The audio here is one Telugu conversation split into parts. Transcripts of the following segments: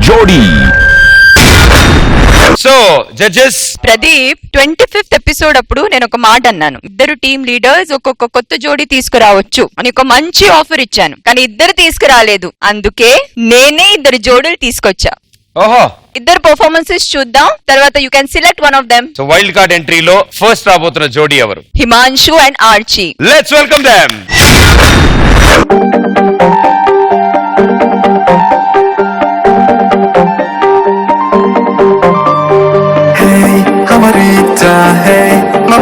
జోడీ. So judges Pradeep twenty fifth episode అప్పుడు నేను ఒక మాట అన్నాను. ఇద్దరు టీమ్ లీడర్స్ ఒక్కొక్క కొత్త జోడీ తీసుకురావచ్చు అని ఒక మంచి ఆఫర్ ఇచ్చాను. కానీ ఇద్దరు తీసుకురాలేదు. అందుకే నేనే ఇద్దరు జోడీలు తీసుకొచ్చా. ఓహో. ఇద్దరు పర్ఫార్మెన్సెస్ చూద్దాం. తర్వాత you can select one of them so wild card ఎంట్రీలో first రాబోతున్న జోడీ ఎవరు? Himanshu and Archie. Let's welcome them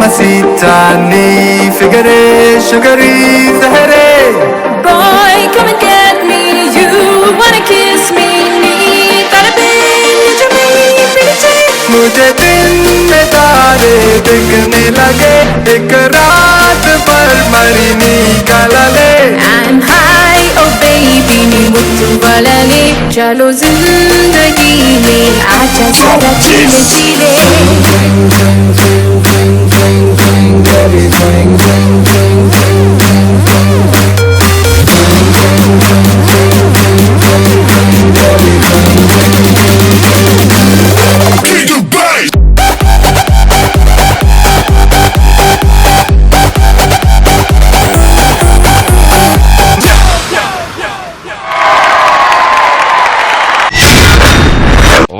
Mamacita, ni figure, sugary, zahare. Boy, come and get me. You wanna kiss me? Need that baby, need you me, pretty. मुझे दिन में तारे दिखने लगे एक रात पर मरनी का I'm high, oh baby, नी मुट्ठू वाला ले चलो ज़िंदगी में आजा जरा चीले चीले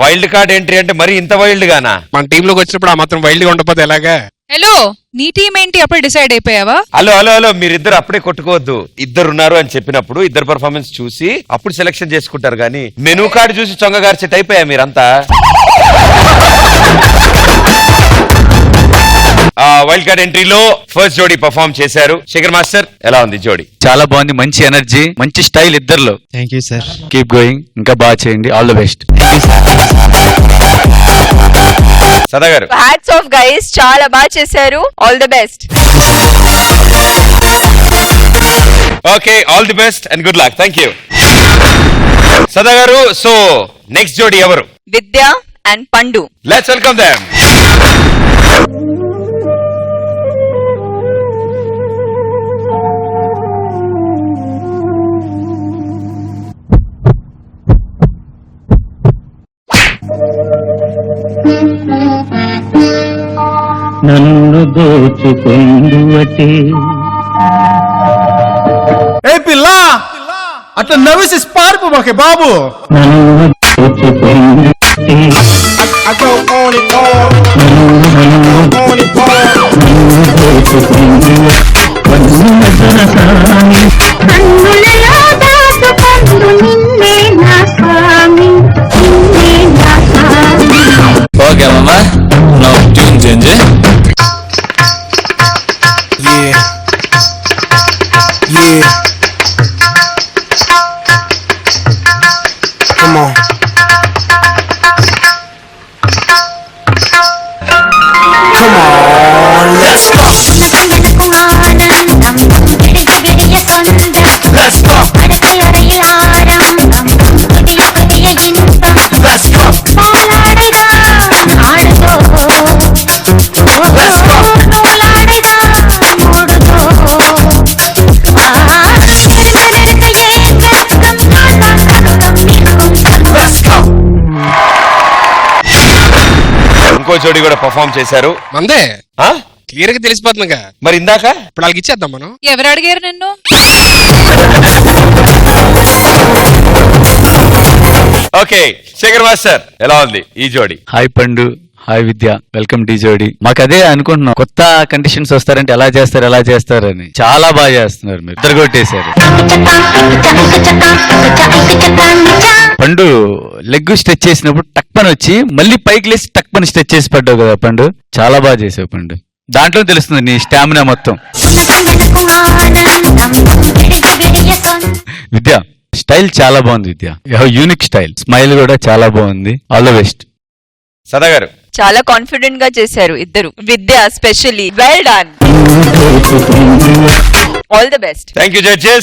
వైల్డ్ కార్డ్ ఎంట్రీ అంటే మరి ఇంత వైల్డ్ గానా మన టీమ్లోకి వచ్చినప్పుడు ఆ మాత్రం వైల్డ్గా ఉండకపోతే ఎలాగా? హలో నీ టీం ఏంటి? అప్పుడు డిసైడ్ అయిపోయావా? హలో హలో హలో మీరిద్దరు అప్పుడే కొట్టుకోవద్దు. ఇద్దరు ఉన్నారు అని చెప్పినప్పుడు ఇద్దరు పర్ఫార్మెన్స్ చూసి అప్పుడు సెలెక్షన్ చేసుకుంటారు కానీ మెనూ కార్డు చూసి చొంగ గారు సెట్ అయిపోయా మీరంతా? వైల్డ్ కార్డ్ ఎంట్రీలో ఫస్ట్ జోడీ పర్ఫామ్ చేశారు. శేఖర్ మాస్టర్ ఎలా ఉంది జోడీ? చాలా బాగుంది మంచి ఎనర్జీ మంచి style ఇద్దర్లో. Thank you sir keep going ఇంకా బాగా చేయండి ఆల్ ద బెస్ట్ సదా గారు. హ్యాట్స్ ఆఫ్ గైస్ చాలా బాగా చేశారు. All the best okay all the best and good luck thank you Sada గారు సో నెక్స్ట్ జోడీ ఎవరు? Vidya and Pandu let's welcome them నన్ను దోచుకుందువటే ఏ పిల్ల! అట్లా నవ్వేసి పారిపో మాకే బాబు. నన్ను దోచుకుందువటే Yeah. Come on. Come on, let's go. ఇంకో జోడీ కూడా పర్ఫామ్ చేశారు. మందే ఆ? క్లియర్గా తెలిసిపోతుందిగా. మరి ఇందాక? ఇప్పుడు వాళ్ళకి ఇచ్చేద్దాం మనం. ఎవరు అడిగారు నిన్ను? ఓకే శేఖర్ మాస్టర్ ఎలా ఉంది ఈ జోడీ? హాయ్ పండు హాయ్ విద్య వెల్కమ్ టీ జోడి. మాకు అదే అనుకుంటున్నాం కొత్త కండిషన్స్ వస్తారంటే ఎలా చేస్తారు ఎలా చేస్తారు అని. చాలా బాగా చేస్తున్నారు మీరు. ఇద్దరు కొట్టేశారు. పండు లెగ్ స్ట్రెచ్ చేసినప్పుడు టక్ పని వచ్చి మళ్ళీ పైకి లేసి టక్ పని స్ట్రెచ్ చేసి పడ్డావు కదా పండు? చాలా బాగా చేసావు పండు. దాంట్లో తెలుస్తుంది నీ స్టామినా మొత్తం. విద్య స్టైల్ చాలా బాగుంది విద్య. Unique style. స్మైల్ కూడా చాలా బాగుంది. All the best. సదా గారు. చాలా కాన్ఫిడెంట్గా చేశారు ఇద్దరు. Vidya specially well done all the best thank you judges